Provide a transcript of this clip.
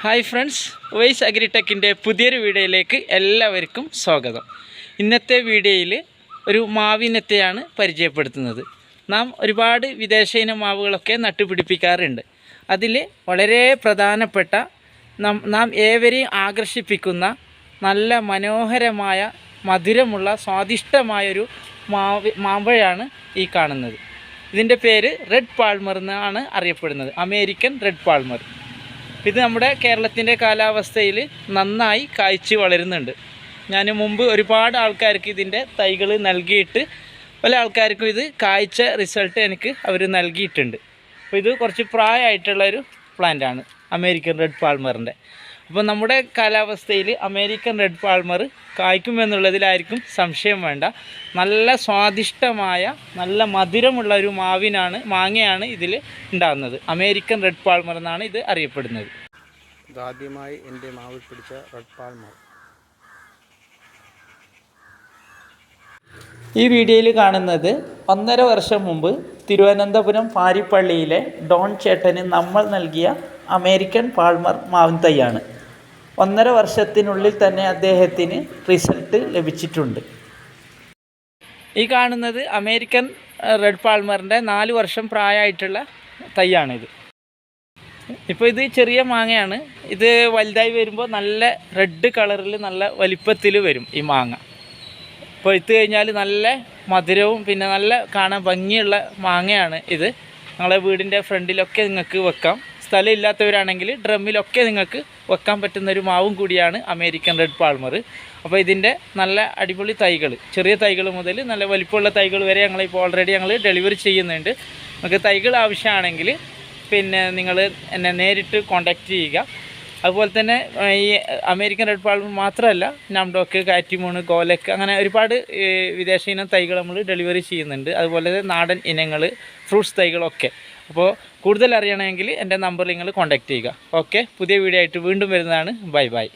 Hi friends vice അഗ്രിടെക്കിന്റെ പുതിയൊരു വീഡിയോയിലേക്ക് എല്ലാവർക്കും സ്വാഗതം. ഇന്നത്തെ വീഡിയോയിൽ ഒരു മാവിനത്തെയാണ് പരിചയപ്പെടുത്തുന്നത്. നാം ഒരുപാട് വിദേശ ഇന മാവുകളൊക്കെ നട്ടുപിടിപ്പിക്കാറുണ്ട്. അതിൽ വളരെ പ്രധാനപ്പെട്ട നാം നാം ഏവരെയും ആകർഷിപ്പിക്കുന്ന നല്ല മനോഹരമായ മധുരമുള്ള സ്വാദിഷ്ടമായൊരു മാവ് മാമ്പഴമാണ് ഈ കാണുന്നത്. ഇതിന്റെ പേര് റെഡ് പാൾമർ എന്നാണ് അറിയപ്പെടുന്നത്. American red palmer. ഇത് നമ്മുടെ കേരളത്തിന്റെ കാലാവസ്ഥയിൽ നന്നായി കായ്ച്ച് വളരുന്നുണ്ട്. ഞാൻ മുമ്പ് ഒരുപാട് ആൾക്കാർക്ക് ഇതിന്റെ തൈകൾ നൽകിയിട്ട് പല ആൾക്കാർക്കും ഇത് കായ്ച്ച റിസൾട്ട് എനിക്ക് അവർ നൽകിയിട്ടുണ്ട്. അപ്പോൾ ഇത് കുറച്ച് പ്രായമായിട്ടുള്ളൊരു പ്ലാന്റാണ് അമേരിക്കൻ റെഡ് പാൾമറിന്റെ അപ്പോൾ നമ്മുടെ കാലാവസ്ഥയിൽ അമേരിക്കൻ റെഡ് പാൾമർ കായ്ക്കുമെന്നുള്ളതിലായിരിക്കും സംശയം വേണ്ട. നല്ല സ്വാദിഷ്ടമായ നല്ല മധുരമുള്ള ഒരു മാവിനാണ് മാങ്ങയാണ് ഇതിൽ ഉണ്ടാകുന്നത് അമേരിക്കൻ റെഡ് പാൾമർ എന്നാണ് ഇത് അറിയപ്പെടുന്നത്. ഇതാദ്യമായി എന്റെ മാവിൽ പിടിച്ച റെഡ് പാൾമർ. ഈ വീഡിയോയിൽ കാണുന്നത് ഒന്നര വർഷം മുമ്പ് തിരുവനന്തപുരം പാരിപ്പള്ളിയിലെ ഡോൺ ചേട്ടന് നമ്മൾ നൽകിയ അമേരിക്കൻ പാൾമർ മാവിൻ തൈയാണ്. ഒന്നര വർഷത്തിനുള്ളിൽ തന്നെ അദ്ദേഹത്തിന് റിസൾട്ട് ലഭിച്ചിട്ടുണ്ട്. ഈ കാണുന്നത് അമേരിക്കൻ റെഡ് പാൾമറിന്റെ നാല് വർഷം പ്രായമായിട്ടുള്ള തൈയാണിത്. ഇപ്പോൾ ഇത് ചെറിയ മാങ്ങയാണ്. ഇത് വലുതായി വരുമ്പോൾ നല്ല റെഡ് കളറിൽ നല്ല വലിപ്പത്തിൽ വരും ഈ മാങ്ങ. പഴുത്ത് കഴിഞ്ഞാൽ നല്ല മധുരവും പിന്നെ നല്ല കാണാൻ ഭംഗിയുള്ള മാങ്ങയാണ് ഇത്. നിങ്ങളെ വീടിന്റെ ഫ്രണ്ടിലൊക്കെ നിങ്ങൾക്ക് വെക്കാം. സ്ഥലം ഇല്ലാത്തവരാണെങ്കിൽ ഡ്രമ്മിലൊക്കെ നിങ്ങൾക്ക് വെക്കാൻ പറ്റുന്ന ഒരു മാവും കൂടിയാണ് അമേരിക്കൻ റെഡ് പാൾമർ. അപ്പോൾ ഇതിന്റെ നല്ല അടിപൊളി തൈകൾ ചെറിയ തൈകൾ മുതൽ നല്ല വലിപ്പമുള്ള തൈകൾ വരെ ഞങ്ങളിപ്പോൾ ഓൾറെഡി ഞങ്ങൾ ഡെലിവറി ചെയ്യുന്നുണ്ട്. നിങ്ങൾക്ക് തൈകൾ ആവശ്യമാണെങ്കിൽ പിന്നെ നിങ്ങൾ എന്നെ നേരിട്ട് കോൺടാക്റ്റ് ചെയ്യുക. അതുപോലെ തന്നെ ഈ അമേരിക്കൻ റെഡ് പാൾ മാത്രമല്ല നാംഡോക്ക് കാറ്റിമൂണ് ഗോലക്ക് അങ്ങനെ ഒരുപാട് വിദേശ ഇനം തൈകൾ നമ്മൾ ഡെലിവറി ചെയ്യുന്നുണ്ട്. അതുപോലെ നാടൻ ഇനങ്ങൾ ഫ്രൂട്ട്സ് തൈകളൊക്കെ. അപ്പോൾ കൂടുതൽ അറിയണമെങ്കിൽ എന്റെ നമ്പറിൽ നിങ്ങൾ കോൺടാക്റ്റ് ചെയ്യുക. ഓക്കെ? പുതിയ വീഡിയോ ആയിട്ട് വീണ്ടും വരുന്നതാണ്. Bye bye.